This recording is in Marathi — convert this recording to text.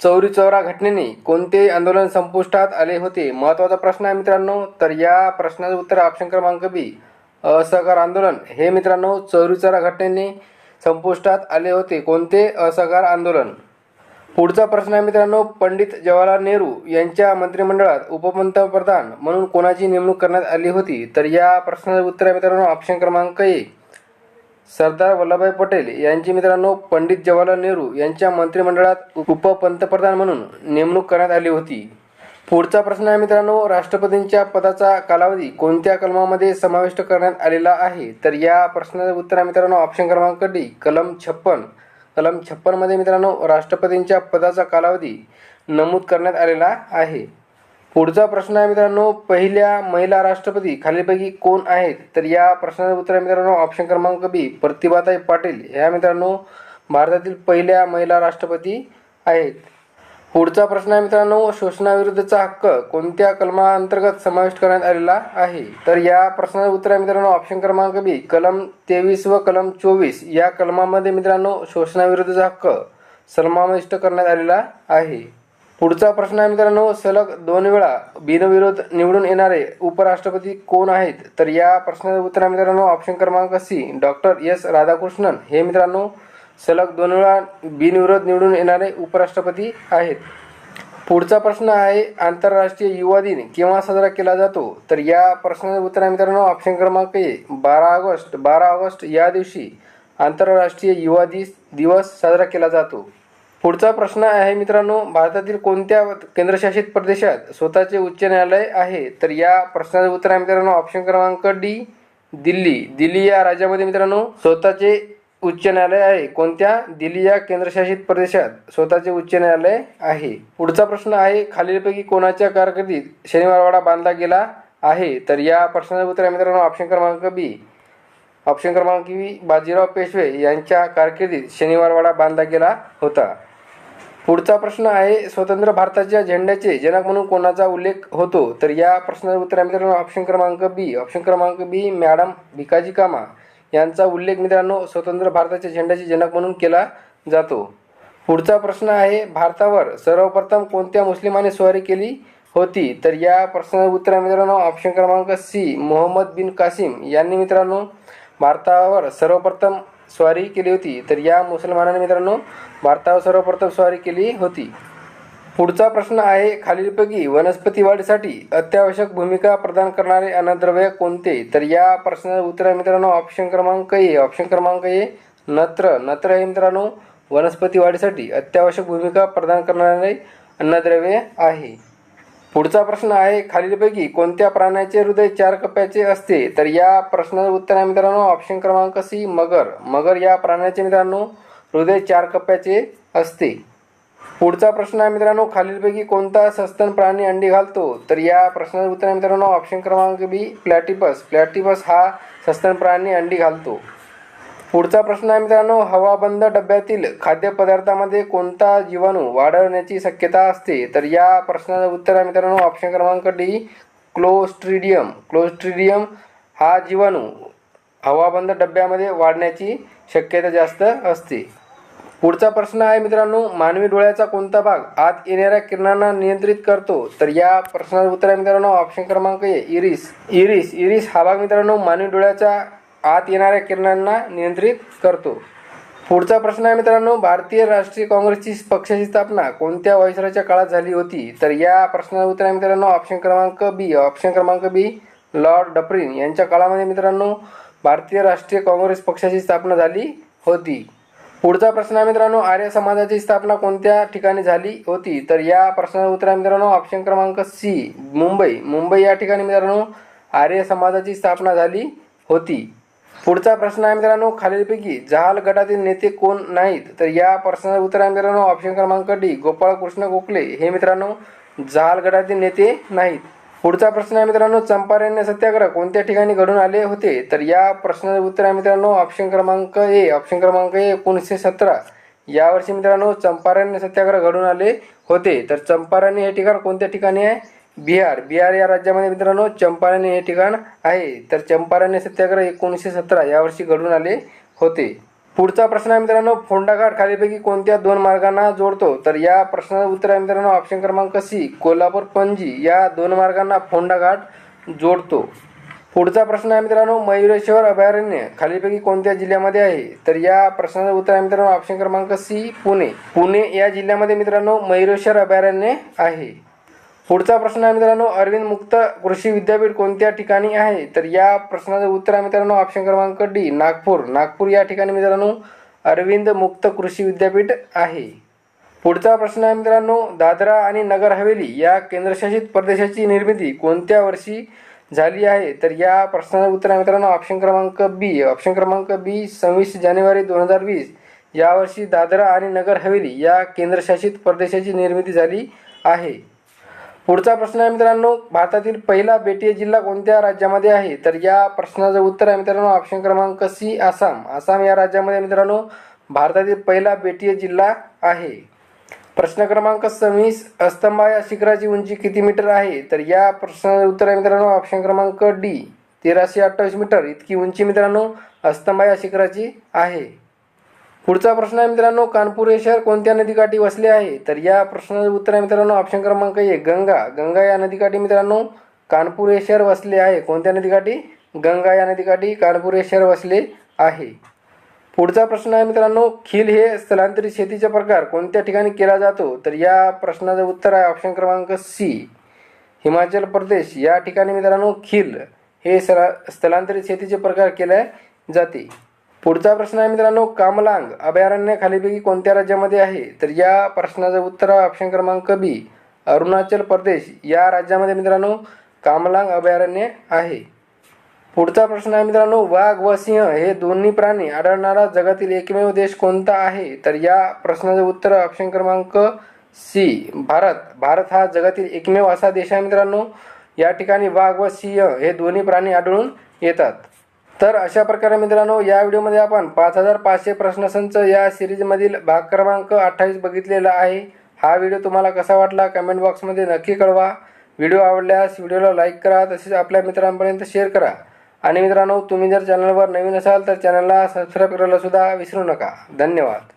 चौरी चौरा घटनेने कोणते आंदोलन संपुष्टात आले होते? महत्त्वाचा प्रश्न आहे मित्रांनो. तर या प्रश्नाचं उत्तर ऑप्शन क्रमांक बी असहकार आंदोलन. हे मित्रांनो चौरी चौरा घटनेने संपुष्टात आले होते. कोणते? असहकार आंदोलन. पुढचा प्रश्न आहे मित्रांनो पंडित जवाहरलाल नेहरू यांच्या मंत्रिमंडळात उपपंतप्रधान म्हणून कोणाची नेमणूक करण्यात आली होती? तर या प्रश्नाचं उत्तर आहे मित्रांनो ऑप्शन क्रमांक ए सरदार वल्लभभाई पटेल यांची मित्रांनो पंडित जवाहरलाल नेहरू यांच्या मंत्रिमंडळात उपपंतप्रधान म्हणून नेमणूक करण्यात आली होती. पुढचा प्रश्न आहे मित्रांनो राष्ट्रपतींच्या पदाचा कालावधी कोणत्या कलमामध्ये समाविष्ट करण्यात आलेला आहे? तर या प्रश्नाचं उत्तर आहे मित्रांनो ऑप्शन क्रमांक डी कलम छप्पन. कलम छप्पनमध्ये मित्रांनो राष्ट्रपतींच्या पदाचा कालावधी नमूद करण्यात आलेला आहे. पुढचा प्रश्न आहे मित्रांनो पहिल्या महिला राष्ट्रपती खालीलपैकी कोण आहेत? तर या प्रश्नाचं उत्तर आहे मित्रांनो ऑप्शन क्रमांक बी प्रतिभाताई पाटील. ह्या मित्रांनो भारतातील पहिल्या महिला राष्ट्रपती आहेत. पुढचा प्रश्न आहे मित्रांनो शोषणाविरुद्धचा हक्क कोणत्या कलमांतर्गत समाविष्ट करण्यात आलेला आहे? तर या प्रश्नाचं उत्तर आहे मित्रांनो ऑप्शन क्रमांक बी कलम तेवीस व कलम चोवीस. या कलमामध्ये मित्रांनो शोषणाविरुद्धचा हक्क समाविष्ट करण्यात आलेला आहे. पुढचा प्रश्न आहे मित्रांनो सलग दोन वेळा बिनविरोध निवडून येणारे उपराष्ट्रपती कोण आहेत? तर या प्रश्नाचं उत्तर आहे मित्रांनो ऑप्शन क्रमांक सी डॉक्टर एस राधाकृष्णन. हे मित्रांनो सलग दोन वेळा बिनविरोध निवडून येणारे उपराष्ट्रपती आहेत. पुढचा प्रश्न आहे आंतरराष्ट्रीय युवा दिन केव्हा साजरा केला जातो? तर या प्रश्नाचं उत्तर आहे मित्रांनो ऑप्शन क्रमांक ए बारा ऑगस्ट. बारा ऑगस्ट या दिवशी आंतरराष्ट्रीय युवा दिस दिवस साजरा केला जातो. पुढचा प्रश्न आहे मित्रांनो भारतातील कोणत्या केंद्रशासित प्रदेशात स्वतःचे उच्च न्यायालय आहे? तर या प्रश्नाचं उत्तर आहे मित्रांनो ऑप्शन क्रमांक डी दिल्ली. दिल्ली या राज्यामध्ये मित्रांनो स्वतःचे उच्च न्यायालय आहे. कोणत्या? दिल्ली या केंद्रशासित प्रदेशात स्वतःचे उच्च न्यायालय आहे. पुढचा प्रश्न आहे खालीलपैकी कोणाच्या कारकिर्दीत शनिवारवाडा बांधला गेला आहे? तर या प्रश्नाचं उत्तर आहे मित्रांनो ऑप्शन क्रमांक बी ऑप्शन क्रमांक बी बाजीराव पेशवे यांच्या कारकिर्दीत शनिवारवाडा बांधला गेला होता. पुढचा प्रश्न आहे स्वतंत्र भारताच्या झेंड्याचे जनक म्हणून कोणाचा उल्लेख होतो? तर या प्रश्नाचं उत्तर आहे मित्रांनो ऑप्शन क्रमांक बी ऑप्शन क्रमांक बी मॅडम भिकाजी कामा यांचा उल्लेख मित्रांनो स्वतंत्र भारताच्या झेंड्याचे जनक म्हणून केला जातो. पुढचा प्रश्न आहे भारतावर सर्वप्रथम कोणत्या मुस्लिमाने स्वारी केली होती? तर या प्रश्नाचं उत्तर आहे मित्रांनो ऑप्शन क्रमांक सी मोहम्मद बिन कासिम यांनी मित्रांनो भारतावर सर्वप्रथम स्वारी केली होती. तर या मुसलमानांनी मित्रांनो भारतावर सर्वप्रथम स्वारी केली होती. पुढचा प्रश्न आहे खालीलपैकी वनस्पती वाढीसाठी अत्यावश्यक भूमिका प्रदान करणारे अन्नद्रव्य कोणते? तर या प्रश्नाचं उत्तर आहे मित्रांनो ऑप्शन क्रमांक ए. ऑप्शन क्रमांक ए नत्र. नत्र हे मित्रांनो वनस्पती वाढीसाठी अत्यावश्यक भूमिका प्रदान करणारे अन्नद्रव्य आहे. पुढचा प्रश्न आहे खालीलपैकी कोणत्या प्राण्याचे हृदय चार कप्प्याचे असते? तर या प्रश्नाचं उत्तर आहे मित्रांनो ऑप्शन क्रमांक सी मगर. मगर या प्राण्याचे मित्रांनो हृदय चार कप्प्याचे असते. पुढचा प्रश्न आहे मित्रांनो खालीलपैकी कोणता सस्तन प्राणी अंडी घालतो? तर या प्रश्नाचं उत्तर आहे मित्रांनो ऑप्शन क्रमांक बी प्लॅटिपस. प्लॅटिपस हा सस्तन प्राणी अंडी घालतो. पुढचा प्रश्न आहे मित्रांनो हवाबंद डब्यातील खाद्यपदार्थामध्ये कोणता जीवाणू वाढवण्याची शक्यता असते? तर या प्रश्नाचं उत्तर आहे मित्रांनो ऑप्शन क्रमांक डी क्लोस्ट्रिडियम क्लोस्ट्रिडियम हा जीवाणू हवाबंद डब्यामध्ये वाढण्याची शक्यता जास्त असते. पुढचा प्रश्न आहे मित्रांनो मानवी डोळ्याचा कोणता भाग आत येणाऱ्या किरणांना नियंत्रित करतो? तर या प्रश्नाचं उत्तर आहे मित्रांनो ऑप्शन क्रमांक ए इरिस. इरिस इरिस हा भाग मित्रांनो मानवी डोळ्याच्या आत येणाऱ्या किरणांना नियंत्रित करतो. पुढचा प्रश्न आहे मित्रांनो भारतीय राष्ट्रीय काँग्रेसची पक्षाची स्थापना कोणत्या वयसराच्या काळात झाली होती? तर या प्रश्नाचं उत्तर आहे मित्रांनो ऑप्शन क्रमांक बी ऑप्शन क्रमांक बी लॉर्ड डप्रिन यांच्या काळामध्ये मित्रांनो भारतीय राष्ट्रीय काँग्रेस पक्षाची स्थापना झाली होती. पुढचा प्रश्न आहे मित्रांनो आर्य समाजाची स्थापना कोणत्या ठिकाणी झाली होती? तर या प्रश्नाचं उत्तर आहे मित्रांनो ऑप्शन क्रमांक सी मुंबई. मुंबई या ठिकाणी मित्रांनो आर्य समाजाची स्थापना झाली होती. पुढचा प्रश्न आहे मित्रांनो खालीलपैकी जहाल गटातील नेते कोण नाहीत? तर या प्रश्नाचं उत्तर आहे मित्रांनो ऑप्शन क्रमांक डी गोपाळकृष्ण गोखले. हे मित्रांनो जहाल गटातील नेते नाहीत. पुढचा प्रश्न आहे मित्रांनो चंपारण्य सत्याग्रह कोणत्या ठिकाणी घडून आले होते? तर या प्रश्नाचे उत्तर आहे मित्रांनो ऑप्शन क्रमांक ए ऑप्शन क्रमांक ए एकोणीसशे सतरा. यावर्षी मित्रांनो चंपारण्य सत्याग्रह घडून आले होते. तर चंपारण्य हे ठिकाण कोणत्या ठिकाणी आहे? बिहार बिहार या राज्यामध्ये मित्रांनो चंपारण हे ठिकाण आहे. तर चंपारण्य सत्याग्रह एकोणीसशे सतरा यावर्षी घडून आले होते. पुढचा प्रश्न आहे मित्रांनो फोंडाघाट खालीपैकी कोणत्या दोन मार्गांना जोडतो? तर या प्रश्नाचं उत्तर आहे मित्रांनो ऑप्शन क्रमांक सी कोल्हापूर पणजी. या दोन मार्गांना फोंडाघाट जोडतो. पुढचा प्रश्न आहे मित्रांनो मयुरेश्वर अभयारण्य खालीपैकी कोणत्या जिल्ह्यामध्ये आहे? तर या प्रश्नाचं उत्तर आहे मित्रांनो ऑप्शन क्रमांक सी पुणे. पुणे या जिल्ह्यामध्ये मित्रांनो मयुरेश्वर अभयारण्य आहे. पुढचा प्रश्न आहे मित्रांनो अरविंद मुक्त कृषी विद्यापीठ कोणत्या ठिकाणी आहे? तर या प्रश्नाचं उत्तर आहे मित्रांनो ऑप्शन क्रमांक डी नागपूर. नागपूर या ठिकाणी मित्रांनो अरविंद मुक्त कृषी विद्यापीठ आहे. पुढचा प्रश्न आहे मित्रांनो दादरा आणि नगर हवेली या केंद्रशासित प्रदेशाची निर्मिती कोणत्या वर्षी झाली आहे? तर या प्रश्नाचं उत्तर आहे मित्रांनो ऑप्शन क्रमांक बी ऑप्शन क्रमांक बी सव्वीस जानेवारी दोन हजार वीस. यावर्षी दादरा आणि नगर हवेली या केंद्रशासित प्रदेशाची निर्मिती झाली आहे. पुढचा प्रश्न आहे मित्रांनो भारतातील पहिला बेटीय जिल्हा कोणत्या राज्यामध्ये आहे? तर या प्रश्नाचं उत्तर आहे मित्रांनो ऑप्शन क्रमांक सी आसाम. आसाम या राज्यामध्ये मित्रांनो भारतातील पहिला बेटीय जिल्हा आहे. प्रश्न क्रमांक सव्वीस अस्तंभा या शिखराची उंची किती मीटर आहे? तर या प्रश्नाचं उत्तर आहे मित्रांनो ऑप्शन क्रमांक डी तेराशे अठ्ठावीस मीटर. इतकी उंची मित्रांनो अस्तंभा या शिखराची आहे. पुढचा प्रश्न आहे मित्रांनो कानपूर हे शहर कोणत्या नदीकाठी वसले आहे? तर या प्रश्नाचं उत्तर आहे मित्रांनो ऑप्शन क्रमांक एक गंगा. गंगा या नदीकाठी मित्रांनो कानपूर हे शहर वसले आहे. कोणत्या नदीकाठी? गंगा या नदीकाठी कानपूर हे शहर वसले आहे. पुढचा प्रश्न आहे मित्रांनो खील हे स्थलांतरित शेतीचा प्रकार कोणत्या ठिकाणी केला जातो? तर या प्रश्नाचं उत्तर आहे ऑप्शन क्रमांक सी हिमाचल प्रदेश. या ठिकाणी मित्रांनो खील हे स्थलांतरित शेतीचे प्रकार केले जाते. पुढचा प्रश्न आहे मित्रांनो कामलांग अभयारण्य खालीपैकी कोणत्या राज्यामध्ये आहे? तर या प्रश्नाचं उत्तर ऑप्शन क्रमांक बी अरुणाचल प्रदेश. या राज्यामध्ये मित्रांनो कामलांग अभयारण्य आहे. पुढचा प्रश्न आहे मित्रांनो वाघ व सिंह हे दोन्ही प्राणी आढळणारा जगातील एकमेव देश कोणता आहे? तर या प्रश्नाचं उत्तर ऑप्शन क्रमांक सी भारत. भारत हा जगातील एकमेव असा देश आहे मित्रांनो. या ठिकाणी वाघ व सिंह हे दोन्ही प्राणी आढळून येतात. तर अशा प्रकारे मित्रांनो या व्हिडिओमध्ये आपण पाच हजार पाचशे प्रश्नसंच या सिरीजमधील भाग क्रमांक अठ्ठावीस बघितलेला आहे. हा व्हिडिओ तुम्हाला कसा वाटला कमेंट बॉक्समध्ये नक्की कळवा. व्हिडिओ आवडल्यास व्हिडिओला लाईक करा तसेच आपल्या मित्रांपर्यंत शेअर करा. आणि मित्रांनो तुम्ही जर चॅनलवर नवीन असाल तर चॅनलला सबस्क्राईब करायला सुद्धा विसरू नका. धन्यवाद.